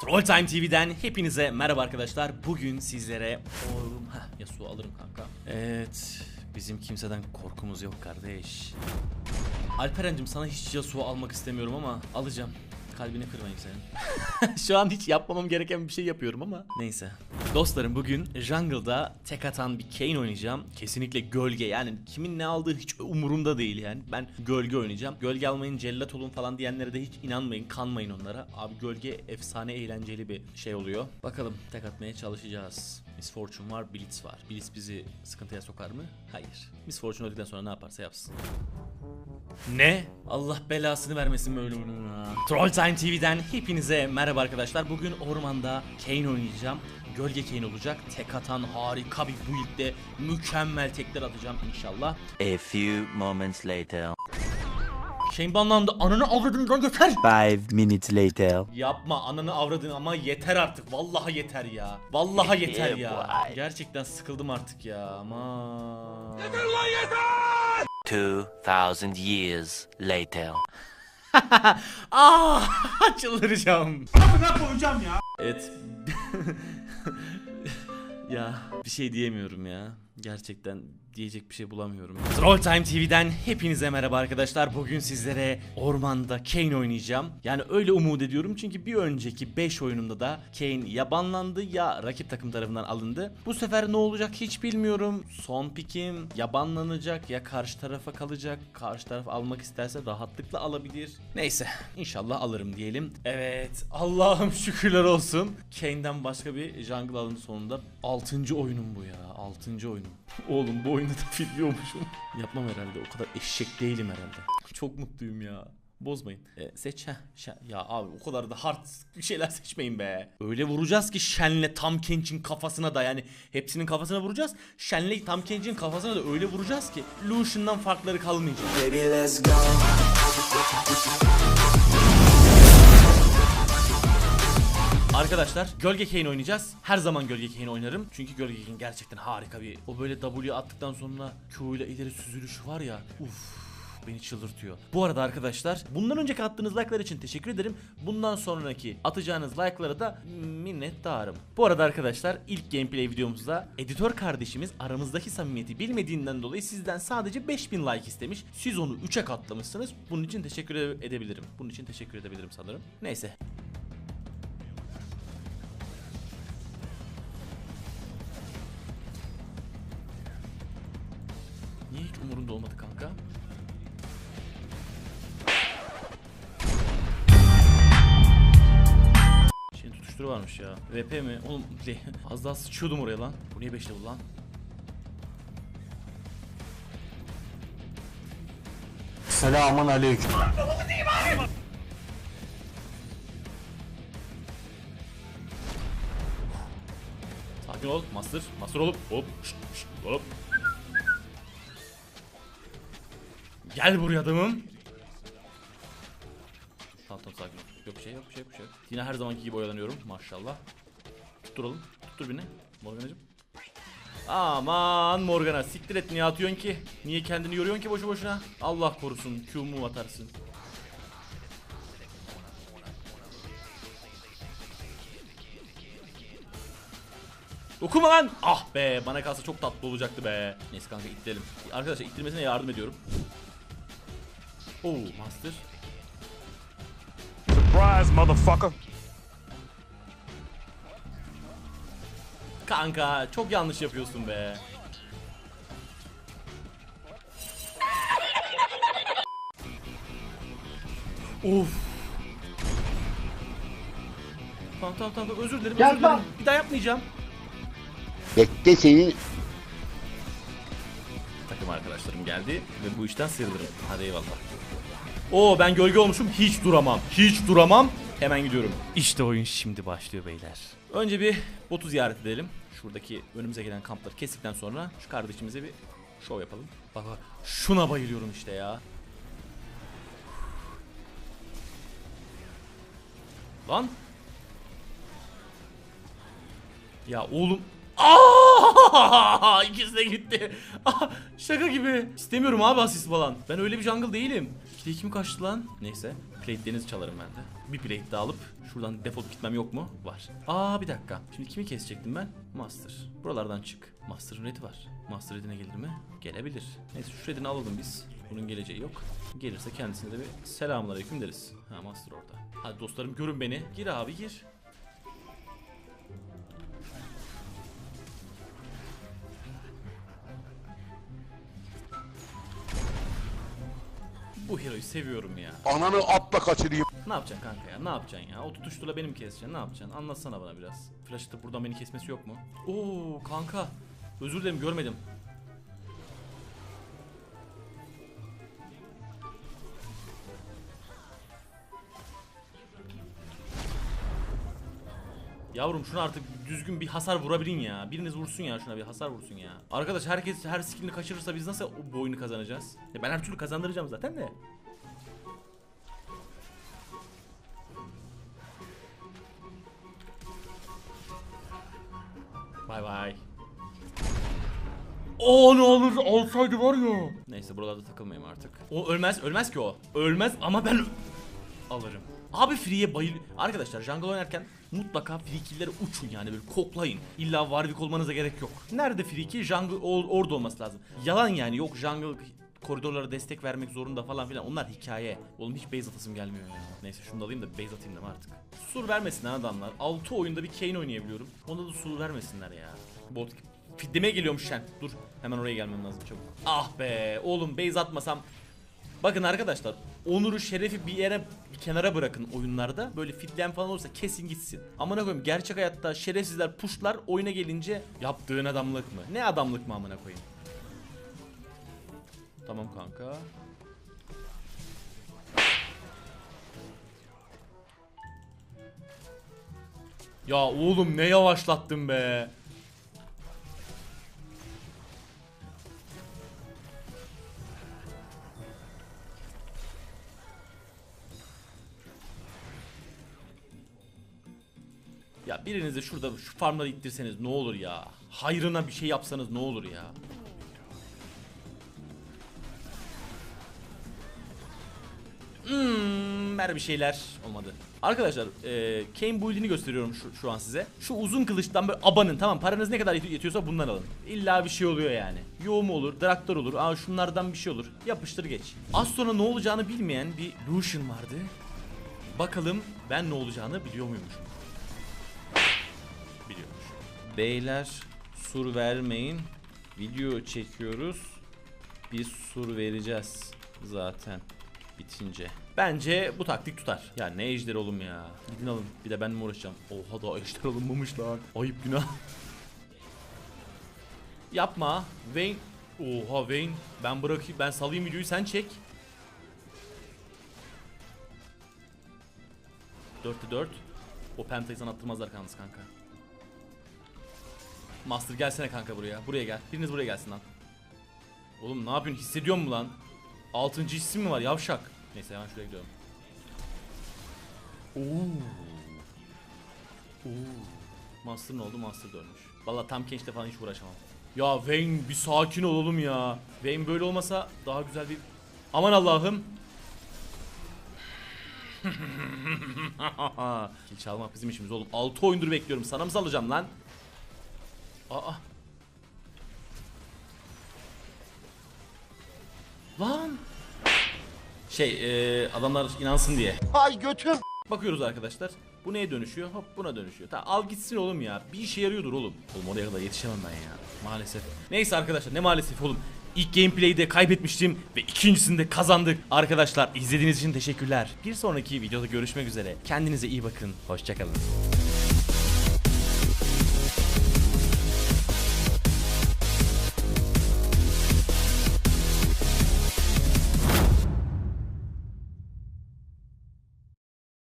Troll Time TV'den hepinize merhaba arkadaşlar. Bugün sizlere oğlum Heh, Yasuo alırım kanka. Evet. Bizim kimseden korkumuz yok kardeş. Alperen'cim sana hiç Yasuo almak istemiyorum ama alacağım. Kalbini kırmayayım senin. Şu an hiç yapmamam gereken bir şey yapıyorum ama neyse. Dostlarım bugün jungle'da tek atan bir Kayn oynayacağım. Kesinlikle gölge yani kimin ne aldığı hiç umurumda değil yani. Ben gölge oynayacağım. Gölge almayın cellat olun falan diyenlere de hiç inanmayın kanmayın onlara. Abi gölge efsane eğlenceli bir şey oluyor. Bakalım tek atmaya çalışacağız. Miss Fortune var, Blitz var. Blitz bizi sıkıntıya sokar mı? Hayır. Miss Fortune öldükten sonra ne yaparsa yapsın. Ne? Allah belasını vermesin böyle oyunun. Troll Time TV'den hepinize merhaba arkadaşlar. Bugün ormanda Kane oynayacağım. Gölge Kane olacak. Tek atan harika bir build'de mükemmel tekler atacağım inşallah. A few moments later. Kane banlandı. Ananı avradını lan yeter. Five minutes later. Yapma ananı avradını ama yeter artık. Vallahi yeter ya. Vallahi yeter ya. Gerçekten sıkıldım artık ya. Ama. Yeter lan yeter! 2000 years later. ah, çıldıracağım. Kapına koyacağım ya. Evet. ya bir şey diyemiyorum ya. Gerçekten diyecek bir şey bulamıyorum. Troll Time TV'den hepinize merhaba arkadaşlar. Bugün sizlere ormanda Kane oynayacağım. Yani öyle umut ediyorum çünkü bir önceki 5 oyunumda da Kane ya banlandı ya rakip takım tarafından alındı. Bu sefer ne olacak hiç bilmiyorum. Son pikim ya banlanacak ya karşı tarafa kalacak. Karşı taraf almak isterse rahatlıkla alabilir. Neyse inşallah alırım diyelim. Evet Allah'ım şükürler olsun. Kane'den başka bir jungle alın sonunda. 6. oyunum bu ya. 6. oyunum. Oğlum bu oyunda da fitliyormuşum. Yapmam herhalde. O kadar eşek değilim herhalde. Çok mutluyum ya. Bozmayın. E, seç ha. Ya abi o kadar da hard bir şeyler seçmeyin be. Öyle vuracağız ki Shen'le Tam Kench'in kafasına da yani hepsinin kafasına vuracağız. Shen'le Tam Kench'in kafasına da öyle vuracağız ki Lucian'dan farkları kalmayacak. Baby, let's go. Arkadaşlar Gölge Kane oynayacağız. Her zaman Gölge Kane oynarım. Çünkü Gölge Kane gerçekten harika bir. O böyle W attıktan sonra Q ile ileri süzülüşü var ya. Uf beni çıldırtıyor. Bu arada arkadaşlar bundan önceki attığınız like'lar için teşekkür ederim. Bundan sonraki atacağınız like'lara da minnettarım. Bu arada arkadaşlar ilk gameplay videomuzda editör kardeşimiz aramızdaki samimiyeti bilmediğinden dolayı sizden sadece 5000 like istemiş. Siz onu 3'e katlamışsınız. Bunun için teşekkür ede- edebilirim. Bunun için teşekkür edebilirim sanırım. Neyse Tutuşturu varmış ya. VP mi? Oğlum az daha sıçıyordum oraya lan. Bu niye 5 level lan? Selamun aleyküm. Sakin ol Master. Master olup hop şşt, şşt, hop. Gel buraya adamım. Bir şey yok bir şey yok bir şey yok. Yine her zamanki gibi oyalanıyorum maşallah. Tutturalım. Tuttur beni. Morganacım. Aman Morgana siktir et niye atıyorsun ki? Niye kendini yoruyorsun ki boşu boşuna? Allah korusun Q mu atarsın. Okuma lan! Ah be bana kalsa çok tatlı olacaktı be. Neyse kanka ittirelim. Arkadaşlar ittirmesine yardım ediyorum. Oo master. Surprise, motherfucker. Kanka çok yanlış yapıyorsun be. Of. Tamam tamam tamam özür dilerim. özür dilerim. Bir daha yapmayacağım. Bekle senin Takım arkadaşlarım geldi ve bu işten sıyrılırım. Hadi eyvallah. Oo ben gölge olmuşum. Hiç duramam. Hiç duramam. Hemen gidiyorum. İşte oyun şimdi başlıyor beyler. Önce bir botu ziyaret edelim. Şuradaki önümüze gelen kampları kestikten sonra şu kardeşimize bir şov yapalım. Bak bak şuna bayılıyorum işte ya. Lan. Ya oğlum. Aa! İkisi de gitti. Aa, şaka gibi. İstemiyorum abi asist falan. Ben öyle bir jungle değilim. 2'de 2 mi kaçtı lan? Neyse. plate'lerinizi çalarım ben de. Bir plate daha alıp şuradan defolup gitmem yok mu? Var. Aa bir dakika. Şimdi kimi kesecektim ben? Master. Buralardan çık. Master'ın red'i var. Master red'ine gelir mi? Gelebilir. Neyse şu red'ini alalım biz. Bunun geleceği yok. Gelirse kendisine de bir selamünaleyküm deriz. Ha Master orada. Hadi dostlarım görün beni. Gir abi gir. Bu hero'yu seviyorum ya. Ananı atla kaçırayım. Ne yapacaksın kanka ya? Ne yapacaksın ya? O tutuşturla benim keseceksin. Ne yapacaksın? Anlatsana bana biraz. Flash atıp buradan beni kesmesi yok mu? Oo kanka. Özür dilerim görmedim. Yavrum şuna artık düzgün bir hasar vurabilin ya. Biriniz vursun ya şuna bir hasar vursun ya. Arkadaş herkes her skillini kaçırırsa biz nasıl bu oyunu kazanacağız? Ya ben her türlü kazandıracağım zaten de. Bay bay. O ne olur olsaydı var ya. Neyse buralarda takılmayayım artık. O ölmez, ölmez ki o. Ölmez ama ben alırım. Abi free'ye bayıl... Arkadaşlar jungle oynarken mutlaka free kill'lere uçun yani böyle koklayın. İlla Warwick olmanıza gerek yok. Nerede free kill? Jungle or- orada olması lazım. Yalan yani yok jungle koridorlara destek vermek zorunda falan filan. Onlar hikaye. Oğlum hiç base atasım gelmiyor ya. Neyse şunu da alayım da base atayım da artık. Sur vermesin adamlar. 6 oyunda bir Kane oynayabiliyorum. Onda da sur vermesinler ya. Bot Fiddime geliyormuş Shen. Dur hemen oraya gelmem lazım çabuk. Ah be oğlum base atmasam Bakın arkadaşlar onuru şerefi bir yere bir kenara bırakın oyunlarda. Böyle fitlen falan olursa kesin gitsin. Amına koyayım gerçek hayatta şerefsizler puşlar oyuna gelince yaptığın adamlık mı? Ne adamlık mı amına koyayım? Tamam kanka. Ya oğlum ne yavaşlattın be. Ya biriniz şurada şu farmları ittirseniz ne olur ya. Hayrına bir şey yapsanız ne olur ya. Hmm, ver bir şeyler olmadı. Arkadaşlar e, Kane build'ini gösteriyorum şu, şu an size. Şu uzun kılıçtan böyle abanın tamam paranız ne kadar yet- yetiyorsa bundan alın. İlla bir şey oluyor yani. Yoğum olur, traktör olur, aa şunlardan bir şey olur. Yapıştır geç. Az sonra ne olacağını bilmeyen bir Lucian vardı. Bakalım ben ne olacağını biliyor muymuşum? Beyler sur vermeyin. Video çekiyoruz. Bir sur vereceğiz zaten bitince. Bence bu taktik tutar. Ya ne ejder oğlum ya. Gidin alın. Bir de ben mi uğraşacağım? Oha da ejder alınmamış lan. Ayıp günah. Yapma. Vayne. Oha Vayne. Ben bırakayım. Ben salayım videoyu sen çek. 4'te 4. O pentayı sana attırmazlar kanka. Master gelsene kanka buraya. Buraya gel. Biriniz buraya gelsin lan. Oğlum ne yapıyorsun? Hissediyor mu lan? Altıncı hissim mi var yavşak? Neyse hemen şuraya gidiyorum. Oo. Oo. Master ne oldu? Master dönmüş. Valla tam gençte falan hiç uğraşamam. Ya Vayne bir sakin ol oğlum ya. Vayne böyle olmasa daha güzel bir... Aman Allah'ım. Kill çalmak bizim işimiz oğlum. 6 oyundur bekliyorum. Sana mı salacağım lan? Aa. Lan. Şey, e, adamlar inansın diye. Ay götüm. Bakıyoruz arkadaşlar. Bu neye dönüşüyor? Hop buna dönüşüyor. Tamam al gitsin oğlum ya. Bir işe yarıyordur oğlum. Oğlum oraya kadar yetişemem ben ya. Maalesef. Neyse arkadaşlar ne maalesef oğlum. İlk gameplay'de kaybetmiştim ve ikincisinde kazandık. Arkadaşlar izlediğiniz için teşekkürler. Bir sonraki videoda görüşmek üzere. Kendinize iyi bakın. Hoşçakalın.